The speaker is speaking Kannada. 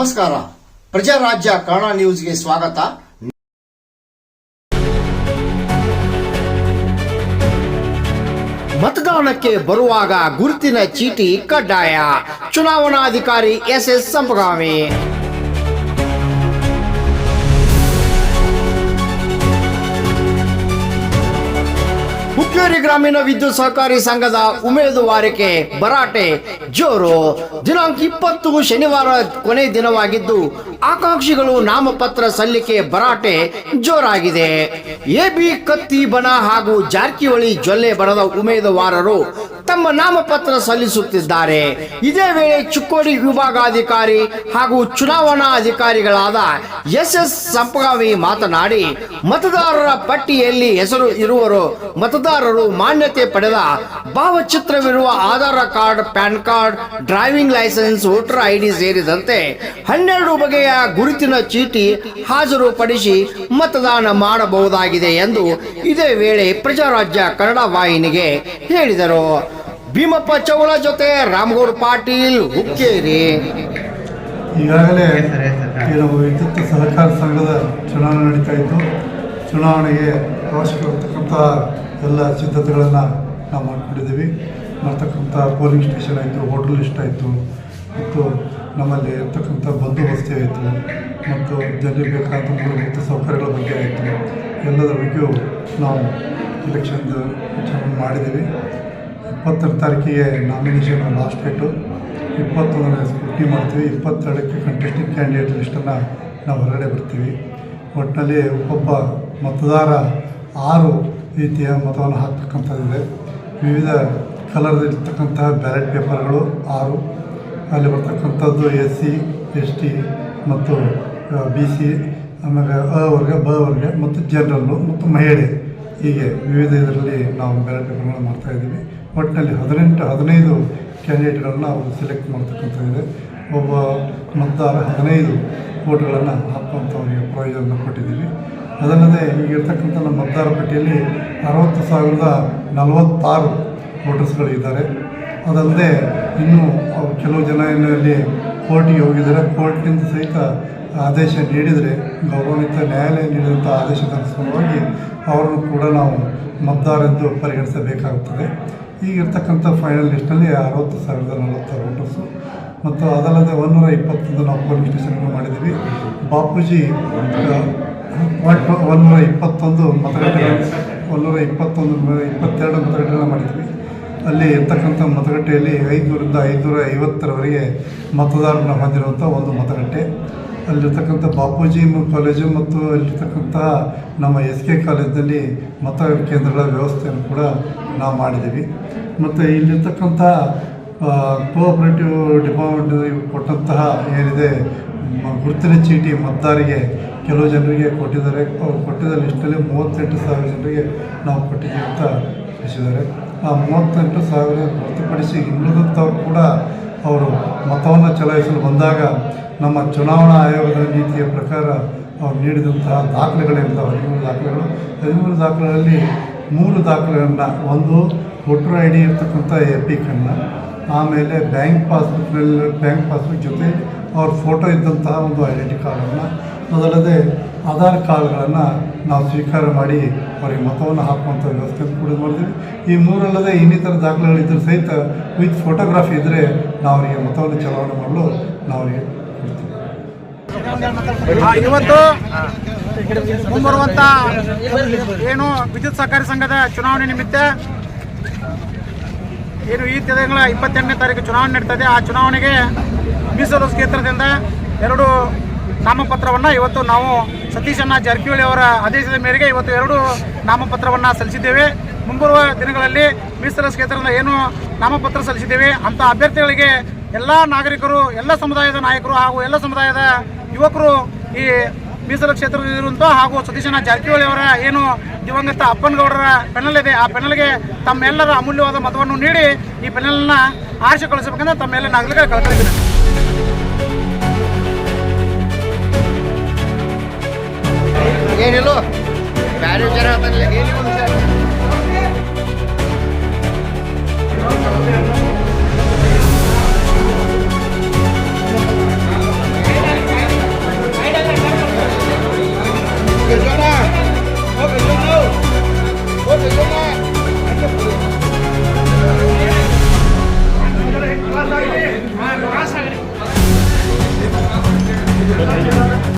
ನಮಸ್ಕಾರ. ಪ್ರಜಾರಾಜ್ಯ ಕನ್ನಡ ನ್ಯೂಸ್ಗೆ ಸ್ವಾಗತ. ಮತದಾನಕ್ಕೆ ಬರುವಾಗ ಗುರುತಿನ ಚೀಟಿ ಕಡ್ಡಾಯ. ಚುನಾವಣಾಧಿಕಾರಿ ಎಸ್ ಎಸ್ ಸಂಪಗಾಮಿ. ಹುಕ್ಕೇರಿ ಗ್ರಾಮೀಣ ವಿದ್ಯುತ್ ಸಹಕಾರಿ ಸಂಘದ ಉಮೇದುವಾರಿಕೆ ಭರಾಟೆ. ಜೋರು. ದಿನಾಂಕ ಇಪ್ಪತ್ತು ಶನಿವಾರ ಕೊನೆ ದಿನವಾಗಿದ್ದು, ಆಕಾಂಕ್ಷಿಗಳು ನಾಮಪತ್ರ ಸಲ್ಲಿಕೆ ಭರಾಟೆ ಜೋರಾಗಿದೆ. ಎಬಿ ಕತ್ತಿ ಬನ ಹಾಗೂ ಜಾರಕಿಹೊಳಿ ಜೊಲ್ಲೆ ಬಣದ ಉಮೇದುವಾರರು ತಮ್ಮ ನಾಮಪತ್ರ ಸಲ್ಲಿಸುತ್ತಿದ್ದಾರೆ. ಇದೇ ವೇಳೆ ಚಿಕ್ಕೋಡಿ ವಿಭಾಗಾಧಿಕಾರಿ ಹಾಗೂ ಚುನಾವಣಾ ಅಧಿಕಾರಿಗಳಾದ ಎಸ್ ಎಸ್ ಸಂಪಗಾವಿ ಮಾತನಾಡಿ, ಮತದಾರರ ಪಟ್ಟಿಯಲ್ಲಿ ಹೆಸರು ಇರುವರು ಮತದಾರರು ಮಾನ್ಯತೆ ಪಡೆದ ಭಾವಚಿತ್ರವಿರುವ Aadhaar card, PAN card, driving licence, voter ID ಸೇರಿದಂತೆ ಹನ್ನೆರಡು ಬಗೆಯ ಗುರುತಿನ ಚೀಟಿ ಹಾಜರುಪಡಿಸಿ ಮತದಾನ ಮಾಡಬಹುದಾಗಿದೆ ಎಂದು ಇದೇ ವೇಳೆ ಪ್ರಜಾರಾಜ್ಯ ಕನ್ನಡ ವಾಹಿನಿಗೆ ಹೇಳಿದರು. ಭೀಮಪ್ಪ ಚೌಳ ಜೊತೆ ರಾಮಗೌಡ ಪಾಟೀಲ್ ಹುಕ್ಕೇರಿ. ಈಗಾಗಲೇ ಕೆಲವು ವಿದ್ಯುತ್ ಸಹಕಾರ ಸಂಘದ ಚುನಾವಣೆ ನಡೀತಾ ಇತ್ತು ಚುನಾವಣೆಗೆ ಅವಶ್ಯಕವಾಗಿರ್ತಕ್ಕಂಥ ಎಲ್ಲ ಸಿದ್ಧತೆಗಳನ್ನು ನಾವು ಮಾಡಿಕೊಂಡಿದ್ದೀವಿ. ಮಾಡ್ತಕ್ಕಂಥ ಪೋಲಿಂಗ್ ಸ್ಟೇಷನ್ ಆಯಿತು ಹೋಟೆಲ್ ಲಿಸ್ಟ್ ಆಯಿತು ಮತ್ತು ನಮ್ಮಲ್ಲಿ ಇರ್ತಕ್ಕಂಥ ಬಂದೋಬಸ್ತಿ ಆಯಿತು ಮತ್ತು ಜನರಿಗೆ ಬೇಕಾದ ಮೂಲಭೂತ ಸೌಕರ್ಯಗಳ ಬಗ್ಗೆ ಆಯಿತು. ಎಲ್ಲದರ ಬಗ್ಗೆಯೂ ನಾವು ಎಲೆಕ್ಷನ್ ಚುನಾವಣೆ ಮಾಡಿದ್ದೀವಿ. ಇಪ್ಪತ್ತರ ತಾರೀಕಿಗೆ ನಾಮಿನೇಷನ್ ಲಾಸ್ಟ್ ಡೇಟು ಇಪ್ಪತ್ತೊಂದನೇ ಸ್ಕ್ರೂಟಿ ಮಾಡ್ತೀವಿ. ಇಪ್ಪತ್ತೆರಡಕ್ಕೆ ಕಂಟೆಸ್ಟಿಂಗ್ ಕ್ಯಾಂಡಿಡೇಟ್ ಲಿಸ್ಟನ್ನು ನಾವು ಹೊರಗಡೆ ಬರ್ತೀವಿ. ಒಟ್ಟಿನಲ್ಲಿ ಒಬ್ಬೊಬ್ಬ ಮತದಾರ ಆರು ರೀತಿಯ ಮತವನ್ನು ಹಾಕ್ತಕ್ಕಂಥದ್ದಿದೆ. ವಿವಿಧ ಕಲರ್ದಿರ್ತಕ್ಕಂತಹ ಬ್ಯಾಲೆಟ್ ಪೇಪರ್ಗಳು ಆರು. ಅಲ್ಲಿ ಬರ್ತಕ್ಕಂಥದ್ದು ಎಸ್ ಸಿ ಎಸ್ ಟಿ ಮತ್ತು ಬಿ ಸಿ ಆಮೇಲೆ ಅ ವರ್ಗ, ಬ ವರ್ಗ ಮತ್ತು ಜನರಲ್ಲು ಮತ್ತು ಮಹಿಳೆ. ಹೀಗೆ ವಿವಿಧ ಇದರಲ್ಲಿ ನಾವು ಬ್ಯಾಲೆಟ್ ಪೇಪರ್ಗಳನ್ನು ಮಾಡ್ತಾಯಿದ್ದೀವಿ ಒಟ್ಟಿನಲ್ಲಿ ಹದಿನೆಂಟು, ಹದಿನೈದು ಕ್ಯಾಂಡಿಡೇಟ್ಗಳನ್ನ ಅವರು ಸೆಲೆಕ್ಟ್ ಮಾಡ್ತಕ್ಕಂಥದ್ದಿದೆ ಒಬ್ಬ ಮತದಾರ ಹದಿನೈದು ಓಟ್ಗಳನ್ನು ಹಾಕುವಂಥ ಅವರಿಗೆ ಪ್ರಯೋಜನ ಕೊಟ್ಟಿದ್ದೀವಿ. ಅದಲ್ಲದೆ ಈಗ ಇರ್ತಕ್ಕಂಥ ನಮ್ಮ ಮತದಾರ ಪಟ್ಟಿಯಲ್ಲಿ ಅರವತ್ತು ಸಾವಿರದ ನಲವತ್ತಾರು ವೋಟರ್ಸ್ಗಳಿದ್ದಾರೆ ಅದಲ್ಲದೆ ಇನ್ನೂ ಕೆಲವು ಜನ ಇಲ್ಲಿ ಕೋರ್ಟಿಗೆ ಹೋಗಿದ್ದಾರೆ. ಕೋರ್ಟ್ನಿಂದ ಸಹಿತ ಆದೇಶ ನೀಡಿದರೆ, ಗೌರವಾನ್ವಿತ ನ್ಯಾಯಾಲಯ ನೀಡಿದಂಥ ಆದೇಶದ ಅನುಸಾರವಾಗಿ ಅವರನ್ನು ಕೂಡ ನಾವು ಮತದಾರದ್ದು ಪರಿಗಣಿಸಬೇಕಾಗುತ್ತದೆ. ಈಗಿರ್ತಕ್ಕಂಥ ಫೈನಲ್ ಲಿಸ್ಟಲ್ಲಿ ಅರವತ್ತು ಸಾವಿರದ ನಲವತ್ತಾರು ವೋಟರ್ಸು ಮತ್ತು ಅದಲ್ಲದೆ ಒಂದೂರ ಇಪ್ಪತ್ತೊಂದು ನಾವು ಪೋಲಿಂಗ್ ಸ್ಟೇಷನ್ಗಳು ಮಾಡಿದ್ದೀವಿ. ಬಾಪೂಜಿ ಒಟ್ಟು ಒಂದೂರ ಇಪ್ಪತ್ತೊಂದು ಮತಗಟ್ಟೆಗಳು, ಒಂದೂರ ಇಪ್ಪತ್ತೊಂದು, ಇಪ್ಪತ್ತೆರಡು ಮತಗಟ್ಟೆಗಳನ್ನ ಮಾಡಿದ್ವಿ ಅಲ್ಲಿ ಇರ್ತಕ್ಕಂಥ ಮತಗಟ್ಟೆಯಲ್ಲಿ ಐದುನೂರಿಂದ ಐದುನೂರ ಐವತ್ತರವರೆಗೆ ಮತದಾರರನ್ನ ಹೊಂದಿರುವಂಥ ಒಂದು ಮತಗಟ್ಟೆ. ಅಲ್ಲಿರ್ತಕ್ಕಂಥ ಬಾಪೂಜಿ ಕಾಲೇಜು ಮತ್ತು ಅಲ್ಲಿರ್ತಕ್ಕಂಥ ನಮ್ಮ ಎಸ್ ಕೆ ಕಾಲೇಜಿನಲ್ಲಿ ಮತ ಕೇಂದ್ರಗಳ ವ್ಯವಸ್ಥೆಯನ್ನು ಕೂಡ ನಾವು ಮಾಡಿದ್ದೀವಿ. ಮತ್ತು ಇಲ್ಲಿರ್ತಕ್ಕಂಥ ಕೋಆಪ್ರೇಟಿವ್ ಡಿಪಾರ್ಟ್ಮೆಂಟ್ ಕೊಟ್ಟಂತಹ ಏನಿದೆ ಗುರುತಿನ ಚೀಟಿ ಮತದಾರಿಗೆ ಕೆಲವು ಜನರಿಗೆ ಕೊಟ್ಟಿದ್ದಾರೆ. ಅವ್ರು ಕೊಟ್ಟಿದ್ದ ಲಿಸ್ಟಲ್ಲಿ ಮೂವತ್ತೆಂಟು ಸಾವಿರ ಜನರಿಗೆ ನಾವು ಕೊಟ್ಟಿದ್ದೀವಿ ಅಂತ ತಿಳಿಸಿದ್ದಾರೆ. ಮೂವತ್ತೆಂಟು ಸಾವಿರ ಹೊರತುಪಡಿಸಿ ಇನ್ನುಳಿದಂಥವ್ರು ಕೂಡ ಅವರು ಮತವನ್ನು ಚಲಾಯಿಸಲು ಬಂದಾಗ ನಮ್ಮ ಚುನಾವಣಾ ಆಯೋಗದ ನೀತಿಯ ಪ್ರಕಾರ ಅವ್ರು ನೀಡಿದಂತಹ ದಾಖಲೆಗಳಿರ್ತಾವೆ ಹದಿಮೂರು ದಾಖಲೆಗಳು. ಹದಿಮೂರು ದಾಖಲೆಗಳಲ್ಲಿ ಮೂರು ದಾಖಲೆಗಳನ್ನು ಒಂದು ವೋಟರ್ ಐ ಡಿ ಇರ್ತಕ್ಕಂಥ ಎಪಿಕನ್ನು ಆಮೇಲೆ ಬ್ಯಾಂಕ್ ಪಾಸ್ಬುಕ್ನಲ್ಲಿ ಬ್ಯಾಂಕ್ ಪಾಸ್ಬುಕ್ ಜೊತೆ ಅವ್ರ ಫೋಟೋ ಇದ್ದಂತಹ ಒಂದು ಐಡೆಂಟಿ ಕಾರ್ಡನ್ನು ಅದಲ್ಲದೆ ಆಧಾರ್ ಕಾರ್ಡ್ಗಳನ್ನು ನಾವು ಸ್ವೀಕಾರ ಮಾಡಿ ಅವರಿಗೆ ಮತವನ್ನು ಹಾಕುವಂಥ ವ್ಯವಸ್ಥೆ ಕೂಡ ಮಾಡಿದ್ವಿ ಈ ಮೂರಲ್ಲದೆ ಇನ್ನಿತರ ದಾಖಲೆಗಳಿದ್ದರೂ ಸಹಿತ ವಿತ್ ಫೋಟೋಗ್ರಾಫಿ ಇದ್ದರೆ ನಾವು ಅವರಿಗೆ ಮತವನ್ನು ಚಲಾವಣೆ ಮಾಡಲು ನಾವು ಅವರಿಗೆ ಇವತ್ತು ಮುಂಬರುವಂಥ ಏನು ವಿದ್ಯುತ್ ಸಹಕಾರಿ ಸಂಘದ ಚುನಾವಣೆ ನಿಮಿತ್ತ ಏನು ಈ ತಿಂಗಳ ಇಪ್ಪತ್ತೆಂಟನೇ ತಾರೀಕು ಚುನಾವಣೆ ನಡೀತದೆ ಆ ಚುನಾವಣೆಗೆ ಮೀಸಲು ಕ್ಷೇತ್ರದಿಂದ ಎರಡು ನಾಮಪತ್ರವನ್ನು ಇವತ್ತು ನಾವು ಸತೀಶಣ್ಣ ಜಾರಕಿಹೊಳಿ ಅವರ ಆದೇಶದ ಮೇರೆಗೆ ಇವತ್ತು ಎರಡು ನಾಮಪತ್ರವನ್ನು ಸಲ್ಲಿಸಿದ್ದೇವೆ. ಮುಂಬರುವ ದಿನಗಳಲ್ಲಿ ಮೀಸಲ ಕ್ಷೇತ್ರದಿಂದ ಏನು ನಾಮಪತ್ರ ಸಲ್ಲಿಸಿದ್ದೇವೆ ಅಂಥ ಅಭ್ಯರ್ಥಿಗಳಿಗೆ ಎಲ್ಲ ನಾಗರಿಕರು, ಎಲ್ಲ ಸಮುದಾಯದ ನಾಯಕರು ಹಾಗೂ ಎಲ್ಲ ಸಮುದಾಯದ ಯುವಕರು ಈ ಮೀಸಲು ಕ್ಷೇತ್ರದಲ್ಲಿರುವಂಥ ಹಾಗೂ ಸತೀಶಣ್ಣ ಜಾರಕಿಹೊಳಿ ಅವರ ಏನು ದಿವಂಗತ ಅಪ್ಪನಗೌಡರ ಪೆನಲ್ ಇದೆ, ಆ ಪೆನಲ್ಗೆ ತಮ್ಮೆಲ್ಲರ ಅಮೂಲ್ಯವಾದ ಮತವನ್ನು ನೀಡಿ ಈ ಪೆನಲ್ನ ಆರಿಸಿ ಕಳಿಸಬೇಕಂದ್ರೆ ತಮ್ಮೆಲ್ಲ ನಾಗರಿಕರು ಕಳ್ಕೊಂಡಿದ್ದೀನಿ ಏನಿಲ್ಲ ಬ್ಯಾರೆ ಜನ